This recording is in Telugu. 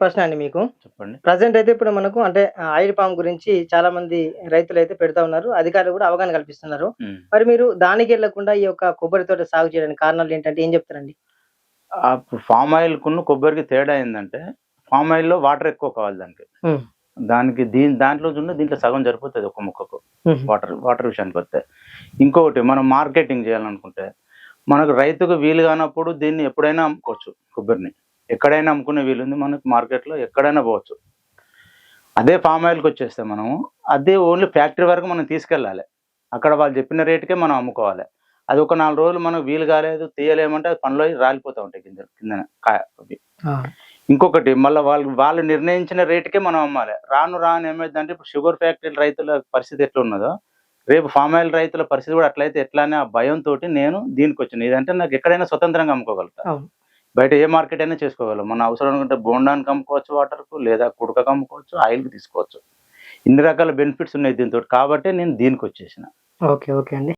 ప్రశ్న అండి మీకు. చెప్పండి. ప్రజెంట్ అయితే ఇప్పుడు మనకు అంటే ఆయిల్ పామ్ గురించి చాలా మంది రైతులు అయితే పెడతా ఉన్నారు. అధికారులు కూడా అవగాహన కల్పిస్తున్నారు. మరి మీరు దానికి వెళ్ళకుండా ఈ యొక్క కొబ్బరి తోట సాగు చేయడానికి కారణాలు ఏంటంటే ఏం చెప్తారండి? ఫామ్ ఆయిల్ కున్న కొబ్బరికి తేడా ఏంటంటే ఫామ్ ఆయిల్లో వాటర్ ఎక్కువ కావాలి దానికి. దానికి దీని దాంట్లో చూడండి దీంట్లో సగం సరిపోతుంది ఒక ముక్కకు. వాటర్ వాటర్ విషయానికి వస్తే. ఇంకొకటి మనం మార్కెటింగ్ చేయాలనుకుంటే మనకు రైతుకు వీలు కానప్పుడు దీన్ని ఎప్పుడైనా అమ్ముకోవచ్చు కొబ్బరిని. ఎక్కడైనా అమ్ముకునే వీలు ఉంది మనకు మార్కెట్లో ఎక్కడైనా పోవచ్చు. అదే ఫామ్ ఆయిల్కి వచ్చేస్తే మనము అదే ఓన్లీ ఫ్యాక్టరీ వరకు మనం తీసుకెళ్ళాలి. అక్కడ వాళ్ళు చెప్పిన రేటుకే మనం అమ్ముకోవాలి. అది ఒక నాలుగు రోజులు మనకు వీలు కాలేదు తీయలేమంటే అది పనిలో రాలిపోతూ ఉంటాయి కింద కింద ఇంకొకటి మళ్ళీ వాళ్ళు వాళ్ళు నిర్ణయించిన రేటుకే మనం అమ్మాలి. రాను రాను ఏమైందంటే ఇప్పుడు షుగర్ ఫ్యాక్టరీ రైతుల పరిస్థితి ఎట్లా ఉన్నదో రేపు ఫామ్ ఆయిల్ రైతుల పరిస్థితి కూడా అట్లయితే ఎట్లా అనే ఆ భయంతో నేను దీనికి వచ్చిన ఇదంటే నాకు ఎక్కడైనా స్వతంత్రంగా అమ్ముకోగలుగుతా. అవును. బయట ఏ మార్కెట్ అయినా చేసుకోగలం. మన అవసరం అనుకుంటే బోండాన్ని కమ్ముకోవచ్చు వాటర్కు లేదా కుడక కమ్ముకోవచ్చు ఆయిల్కి తీసుకోవచ్చు. ఇన్ని రకాల బెనిఫిట్స్ ఉన్నాయి దీంతో. కాబట్టి నేను దీనికి వచ్చేసిన ఓకే ఓకే అండి.